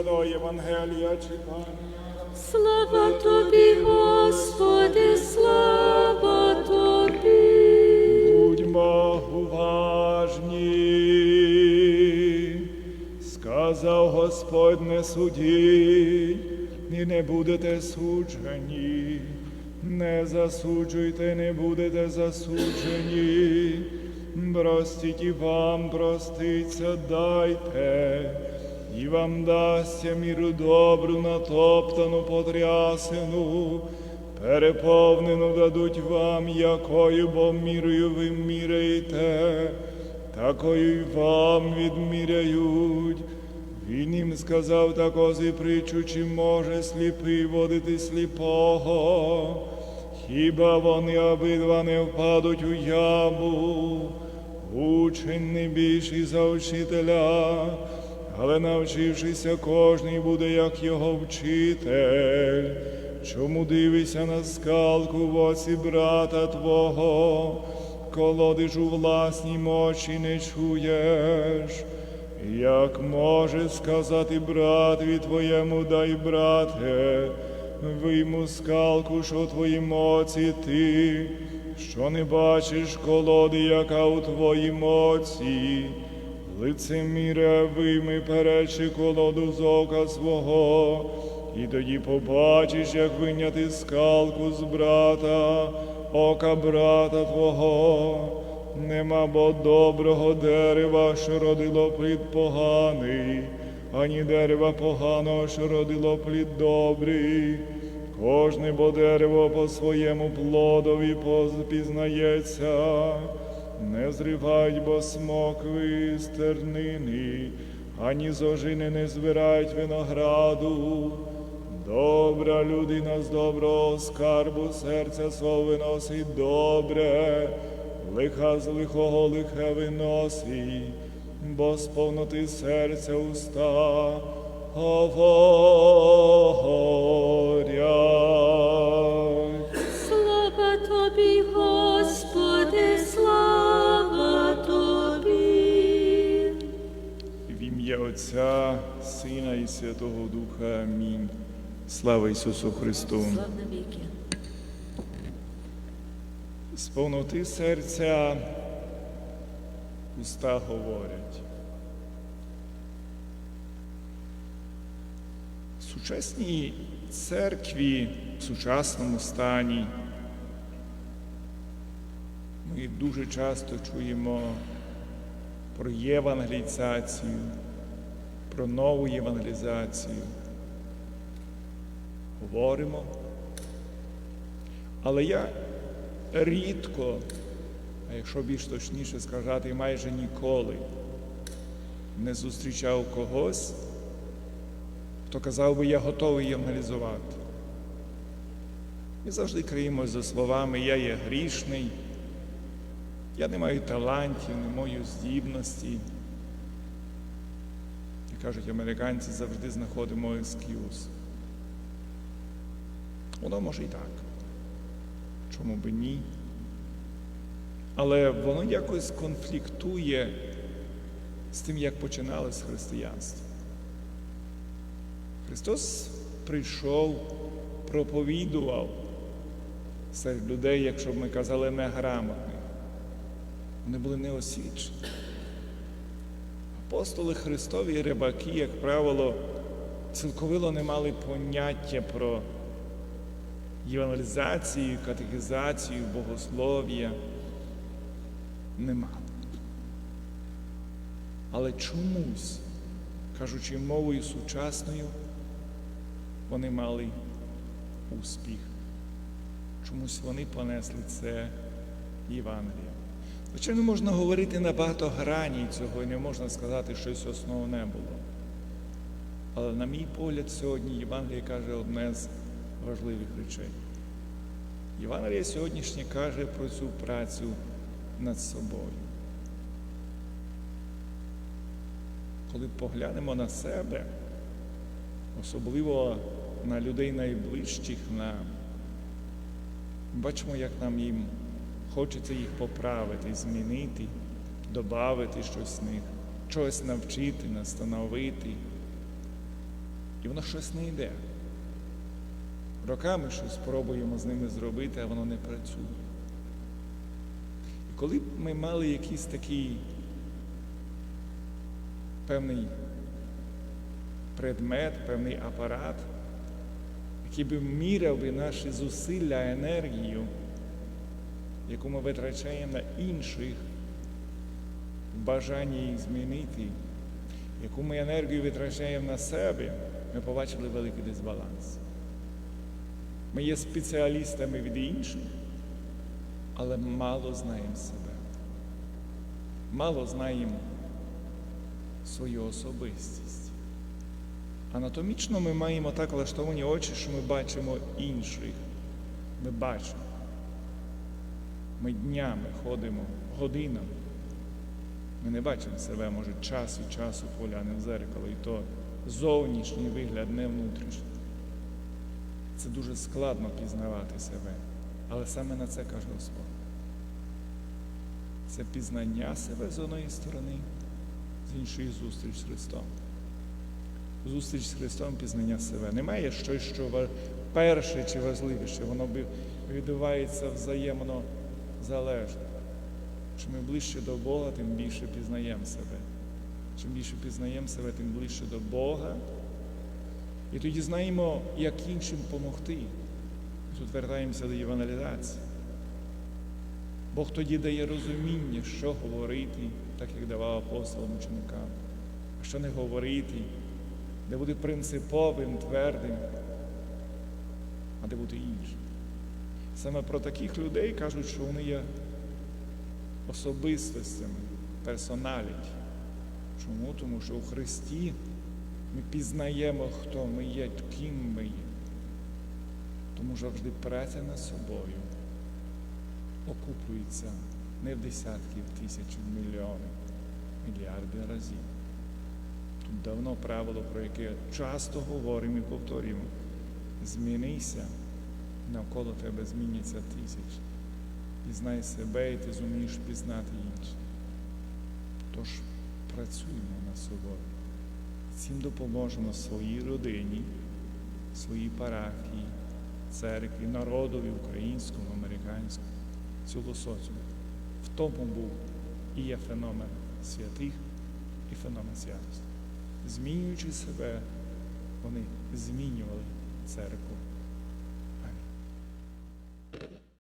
святого Євангелія читання. Слава тобі, Господи, слава тобі. Будьмо уважні, сказав Господь не судіть, і не будете суджені, не засуджуйте, не будете засуджені, простіть і вам проститься дайте, і вам дасться міру добру, натоптану, потрясену, переповнену дадуть вам, якою бо мірою ви міряєте, такою й вам відміряють. Він їм сказав також і притчу, чи може сліпий водити сліпого, хіба вони обидва не впадуть у яму, учень не більший за вчителя, але навчившися, кожний буде, як його вчитель. Чому дивишся на скалку в оці брата твого, колодиш у власній мочі не чуєш? Як може сказати братові твоєму, дай брате, вийму скалку, що в твоїй моці ти, що не бачиш колоди, яка у твоїй моці, лицеміре вийми перечі колоду з ока свого, і тоді побачиш, як виняти скалку з брата, ока брата твого. Нема бо доброго дерева, що родило плід поганий, ані дерева поганого, що родило плід добрий. Кожне бо дерево по своєму плодові позпізнається, не зривають бо смокви з тернини, ані з ожини не збирають винограду. Добра людина з доброго скарбу серця свого виносить добре лиха з лихого лихе виносить, бо з повноти серця уста говорять. Ім'я Отця, Сина і Святого Духа. Амінь. Слава Ісусу Христу! З повноти серця уста говорять. В сучасній церкві, в сучасному стані ми дуже часто чуємо про євангелізацію, про нову євангелізацію. Говоримо. Але я рідко, а якщо більш точніше сказати, майже ніколи не зустрічав когось, хто казав би, я готовий євангелізувати. Ми завжди криємося за словами Я є грішний, я не маю талантів, не маю здібності. Кажуть, американці завжди знаходимо ескюз. Воно може і так чому би ні. Але воно якось конфліктує з тим, як починалось християнство. Христос прийшов, проповідував серед людей, якщо б ми казали, неграмотних. Вони були неосвічені. Апостоли Христові і рибаки, як правило, цілковито не мали поняття про євангелізацію, катехізацію, богослов'я нема. Але чомусь, кажучи мовою сучасною, вони мали успіх. Чомусь вони понесли це Євангеліє. Звичайно, можна говорити на багато грані цього і не можна сказати, що щось основне було. Але, на мій погляд, сьогодні Євангеліє каже одне з важливих речей. Євангеліє сьогоднішнє каже про цю працю над собою. Коли поглянемо на себе, особливо на людей найближчих нам, бачимо, як нам їм хочеться їх поправити, змінити, додати щось з них, чогось навчити, настановити. І воно щось не йде. Роками щось спробуємо з ними зробити, а воно не працює. І коли б ми мали якийсь такий певний предмет, певний апарат, який би міряв би наші зусилля, енергію, яку ми витрачаємо на інших, в бажанні їх змінити, яку ми енергію витрачаємо на себе, ми побачили великий дисбаланс. Ми є спеціалістами від інших, але мало знаємо себе. Мало знаємо свою особистість. Анатомічно ми маємо так влаштовані очі, що ми бачимо інших. Ми бачимо. Ми днями ходимо, годинами. Ми не бачимо себе, може, час від часу поглянемо в зеркало, і то зовнішній вигляд, не внутрішній. Це дуже складно пізнавати себе. Але саме на це каже Господь. Це пізнання себе з одної сторони, з іншої зустріч з Христом. Зустріч з Христом пізнання себе. Немає щось, що перше чи важливіше, воно відбувається взаємно залежно. Чим ми ближче до Бога, тим більше пізнаємо себе. Чим більше пізнаємо себе, тим ближче до Бога. І тоді знаємо, як іншим допомогти. Тут вертаємося до євангелізації. Бог тоді дає розуміння, що говорити, так як давав апостолам ученикам, а що не говорити, де бути принциповим, твердим, а де бути іншим. Саме про таких людей кажуть, що вони є особистостями, персоналіті. Чому? Тому що у Христі ми пізнаємо, хто ми є, ким ми є. Тому завжди праця над собою окуплюється не в десятки, в тисячі, в мільйони, мільярди разів. Тут давно правило, про яке часто говоримо і повторюємо. Змінися, навколо тебе зміняться тисячі. Пізнай себе і ти зумієш пізнати інших. Тож працюємо над собою. Цим допоможемо своїй родині, своїй парафії, церкві, народові українському, американському, цілу соціуму. В тому був і є феномен святих, і феномен святості. Змінюючи себе, вони змінювали церкву